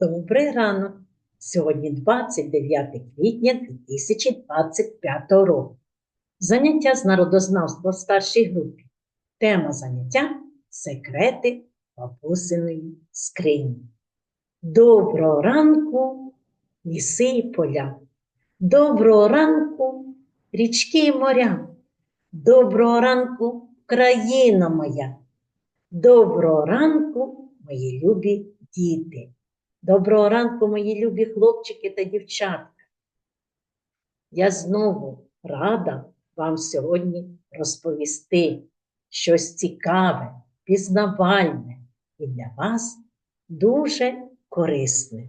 Добрий ранок! Сьогодні 29 квітня 2025 року. Заняття з народознавства в старшій групі. Тема заняття секрети бабусиної скрині. Доброго ранку, ліси і поля. Доброго ранку, річки і моря. Доброго ранку, країна моя. Доброго ранку, мої любі діти. Доброго ранку, мої любі хлопчики та дівчатка. Я знову рада вам сьогодні розповісти щось цікаве, пізнавальне і для вас дуже корисне.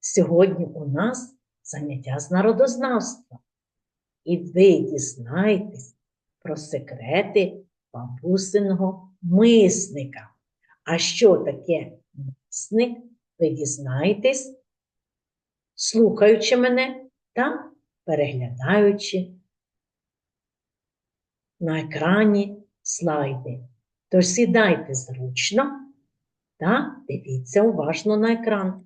Сьогодні у нас заняття з народознавства, і ви дізнаєтесь про секрети бабусиного мисника. А що таке мисник? Ви дізнаєтесь, слухаючи мене та переглядаючи на екрані слайди. Тож сідайте зручно та дивіться уважно на екран.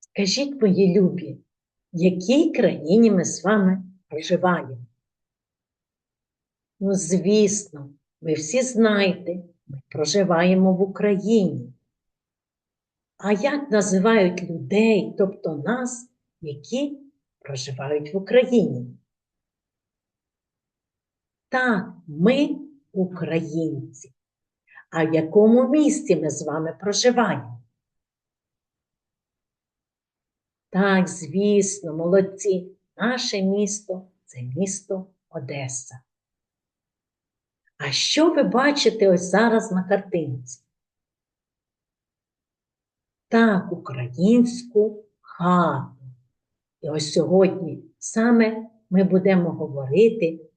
Скажіть, мої любі, в якій країні ми з вами проживаємо. Ну, звісно, ви всі знаєте, ми проживаємо в Україні. А як називають людей, тобто нас, які проживають в Україні? Так, ми українці. А в якому місті ми з вами проживаємо? Так, звісно, молодці. Наше місто це місто Одеса. А що ви бачите ось зараз на картинці? Так, українську хату. І ось сьогодні саме ми будемо говорити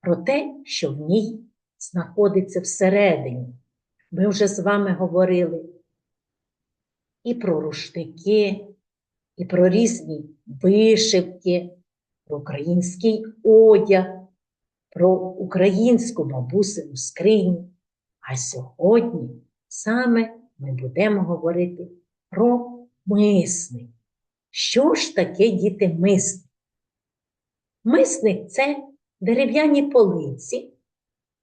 про те, що в ній знаходиться всередині. Ми вже з вами говорили і про руштики, і про різні вишивки, про український одяг, про українську бабусину скриню. А сьогодні саме ми будемо говорити про мисник. Що ж таке діти мисник? Мисник це дерев'яні полиці,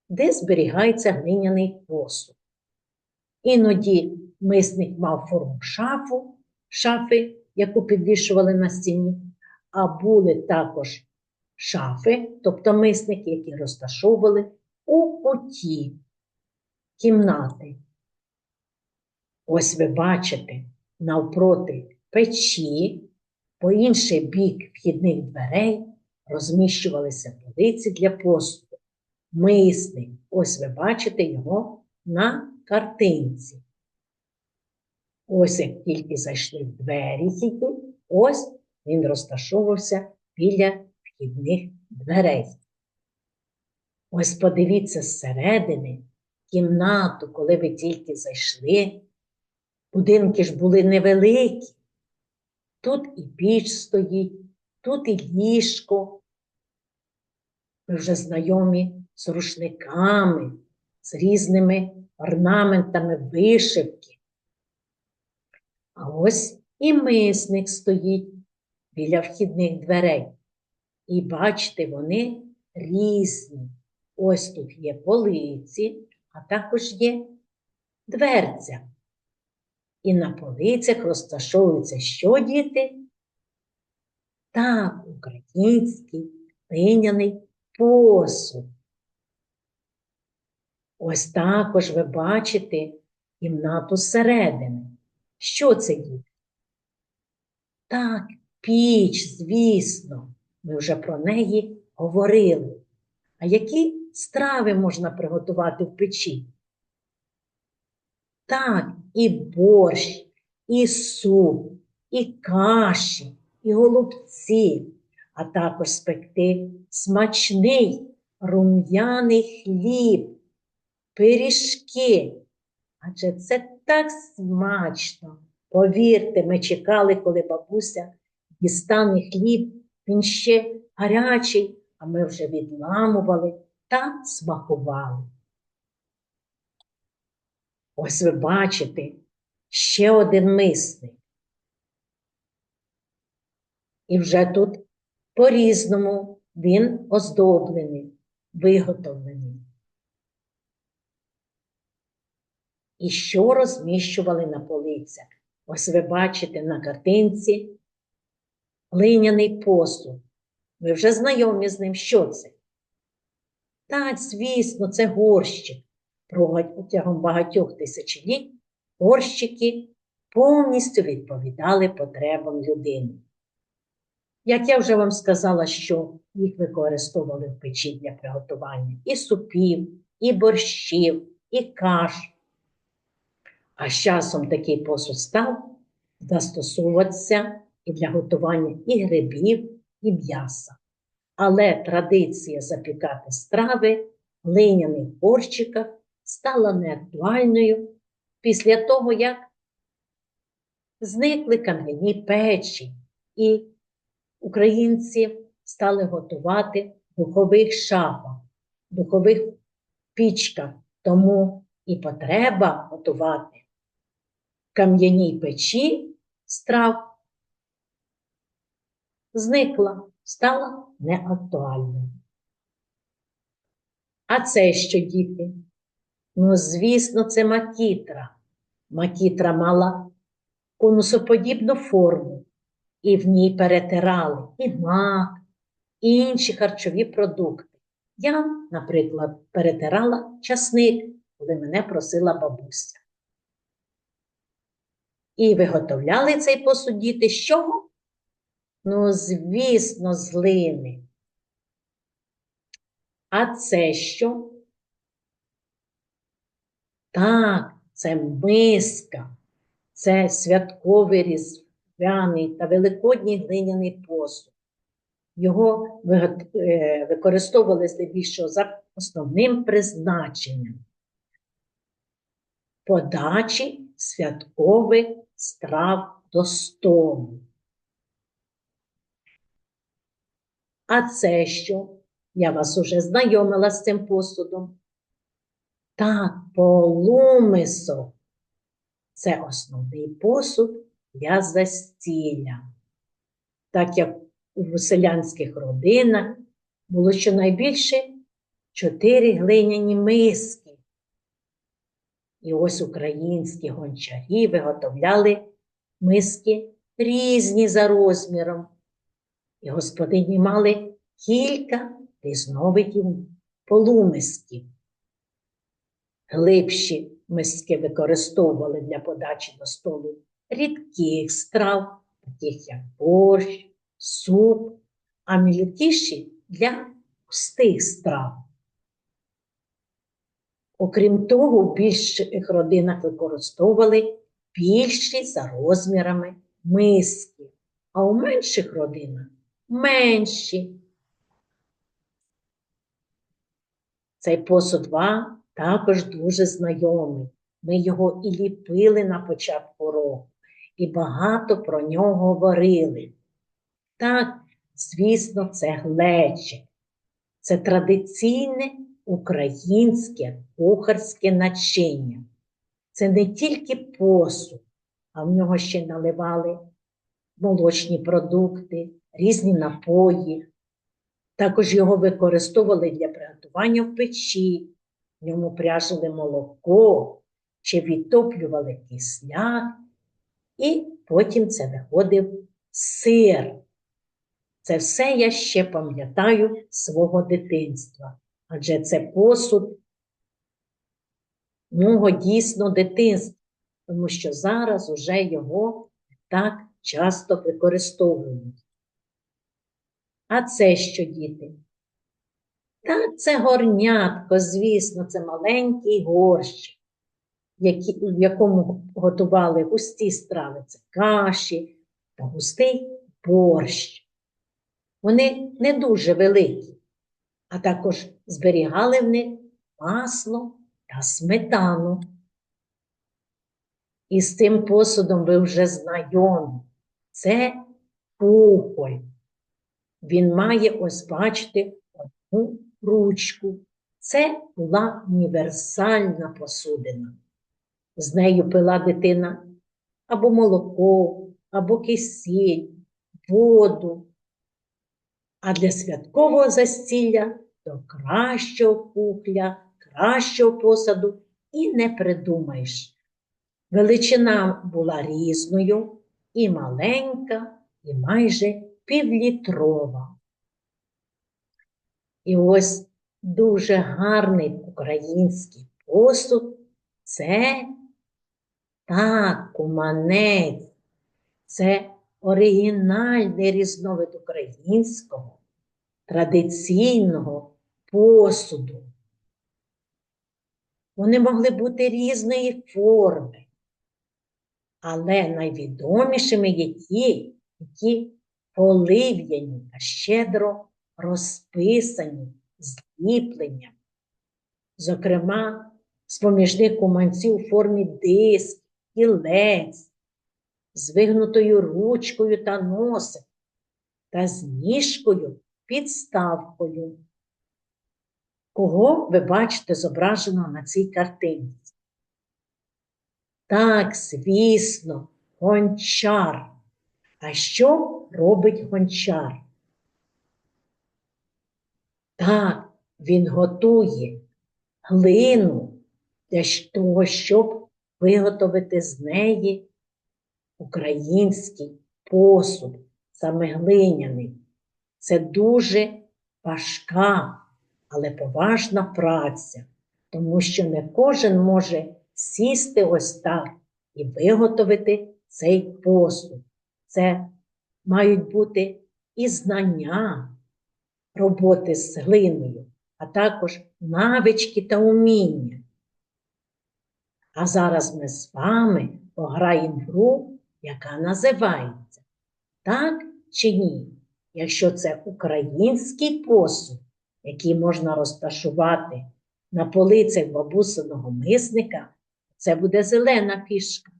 де зберігається глиняний посуд. Іноді мисник мав форму шафу, шафи, яку підвішували на стіні, а були також шафи, тобто мисники, які розташовували у куті кімнати. Ось ви бачите навпроти печі, по інший бік вхідних дверей розміщувалися полиці для посуду. Мисник, ось ви бачите його на картинці. Ось як тільки зайшли в двері, ось він розташовувався біля вхідних дверей. Ось подивіться зсередини кімнату, коли ви тільки зайшли. Будинки ж були невеликі. Тут і піч стоїть, тут і ліжко. Ви вже знайомі з рушниками, з різними орнаментами вишивки. А ось і мисник стоїть біля вхідних дверей. І бачите, вони різні. Ось тут є полиці, а також є дверця. І на полицях розташовуються що діти? Так, український глиняний посуд. Ось також ви бачите кімнату зсередини. Що це діти? Так, піч, звісно, ми вже про неї говорили. А які страви можна приготувати в печі? Так, і борщ, і суп, і каші, і голубці, а також спекти смачний рум'яний хліб, пиріжки. Адже це так смачно. Повірте, ми чекали, коли бабуся дістане хліб, він ще гарячий, а ми вже відламували та смакували. Ось ви бачите ще один мисник. І вже тут по-різному він оздоблений, виготовлений. І що розміщували на полицях? Ось ви бачите на картинці глиняний посуд. Ви вже знайомі з ним, що це? Так, звісно, це горщик. Протягом багатьох тисячоліть горщики повністю відповідали потребам людини. Як я вже вам сказала, що їх використовували в печі для приготування і супів, і борщів, і каш. А з часом такий посуд став застосовуватися і для готування і грибів, і м'яса. Але традиція запікати страви в глиняних горщиках стала неактуальною після того, як зникли кам'яні печі, і українці стали готувати духових шафах, духових пічках. Тому і потреба готувати в кам'яній печі страв зникла, стала неактуальною. А це що, діти? Ну, звісно, це макітра. Макітра мала конусоподібну форму, і в ній перетирали і мак, і інші харчові продукти. Я, наприклад, перетирала часник, коли мене просила бабуся. І виготовляли цей посуд діти з чого? Ну, звісно, з глини. А це що? Так, це миска, це святковий різдвяний та великодній глиняний посуд. Його е, використовували здебільшого за основним призначенням подачі святкових страв до столу. А це що? Я вас уже знайомила з цим посудом. Так, полумисок. Це основний посуд для застілля. Так як у селянських родинах було щонайбільше чотири глиняні миски. І ось українські гончарі виготовляли миски різні за розміром. І господині мали кілька різновидів полумисків. Глибші миски використовували для подачі до столу рідких страв, таких як борщ, суп, а мілкіші для пустих страв. Окрім того, в більших родинах використовували більші за розмірами миски, а у менших родинах менші. Цей посуд вам також дуже знайомий. Ми його і ліпили на початку року, і багато про нього говорили. Так, звісно, це глечик. Це традиційне українське кухарське начиння. Це не тільки посуд, а в нього ще наливали молочні продукти, різні напої. Також його використовували для приготування в печі, в ньому пряжили молоко чи відтоплювали кисляк, і потім це виходив сир. Це все я ще пам'ятаю свого дитинства. Адже це посуд мого дійсно дитинства, тому що зараз уже його так часто використовують. А це що, діти? Та це горнятко, звісно, це маленький горщик, в якому готували густі страви, це каші та густий борщ. Вони не дуже великі, а також зберігали в них масло та сметану. І з цим посудом ви вже знайомі. Це кухоль. Він має, ось бачите, ну, ручку. Це була універсальна посудина. З нею пила дитина або молоко, або кисіль, воду. А для святкового застілля до кращого кухля, кращого посаду і не придумаєш. Величина була різною, і маленька, і майже півлітрова. І ось дуже гарний український посуд це так, куманець, це оригінальний різновид українського традиційного посуду. Вони могли бути різної форми, але найвідомішими є ті, які полив'яні та щедро розписані зліпленням. Зокрема, з поміжних куманців у формі диск, кілець, з вигнутою ручкою та носом, та з ніжкою підставкою. Кого ви бачите зображено на цій картинці? Так, звісно, гончар. А що робить гончар? Так, він готує глину для того, щоб виготовити з неї український посуд, саме глиняний. Це дуже важка, але поважна праця, тому що не кожен може сісти ось так і виготовити цей посуд. Це мають бути і знання роботи з глиною, а також навички та уміння. А зараз ми з вами пограємо гру, яка називається Так чи ні? Якщо це український посуд, який можна розташувати на полицях бабусиного мисника, це буде зелена фішка.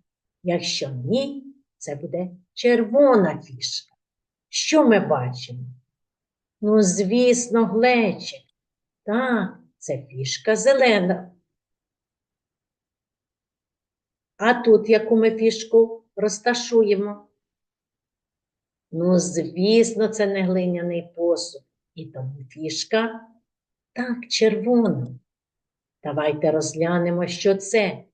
Якщо ні, це буде червона фішка. Що ми бачимо? Ну, звісно, глечик. Так, це фішка зелена. А тут яку ми фішку розташуємо? Ну, звісно, це не глиняний посуд. І тому фішка так, червона. Давайте розглянемо, що це.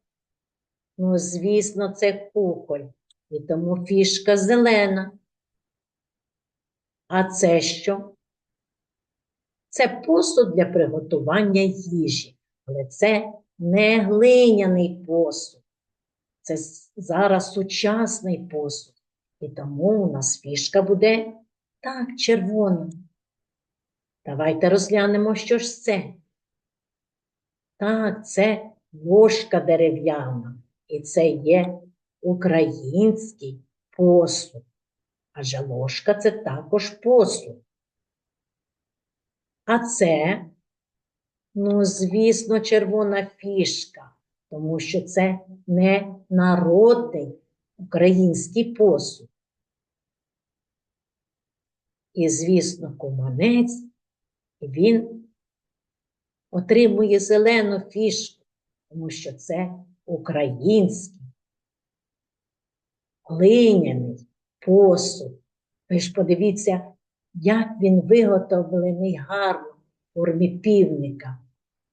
Ну, звісно, це куколь. І тому фішка зелена. А це що? Це посуд для приготування їжі, але це не глиняний посуд. Це зараз сучасний посуд. І тому у нас фішка буде так, червона. Давайте розглянемо, що ж це. Так, це ложка дерев'яна. І це є український посуд. Адже ложка це також посуд. А це, ну, звісно, червона фішка, тому що це не народний український посуд. І, звісно, куманець, він отримує зелену фішку, тому що це український, глиняний посуд. Ви ж подивіться, як він виготовлений гарно в формі півника.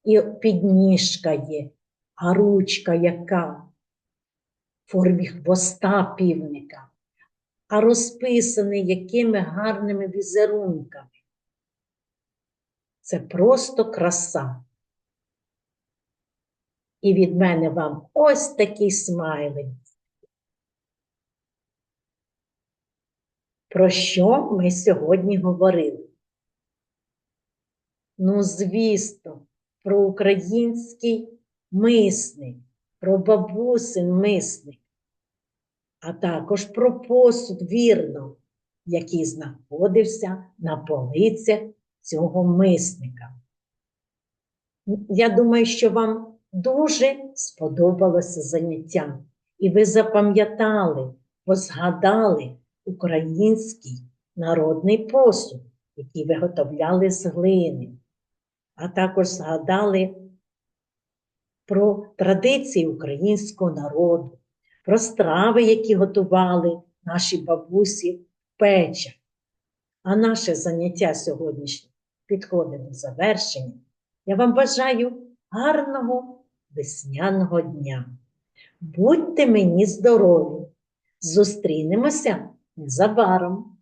І підніжка є, а ручка яка в формі хвоста півника, а розписаний якими гарними візерунками. Це просто краса. І від мене вам ось такий смайлик. Про що ми сьогодні говорили? Ну, звісно, про український мисник, про бабусин мисник, а також про посуд вірно, який знаходився на полицях цього мисника. Я думаю, що вам дуже сподобалося заняття, і ви запам'ятали, позгадали український народний посуд, який виготовляли з глини. а також згадали про традиції українського народу, про страви, які готували наші бабусі в печах. А наше заняття сьогоднішнє підходить до завершення. Я вам бажаю гарного весняного дня. Будьте мені здорові! Зустрінемося незабаром!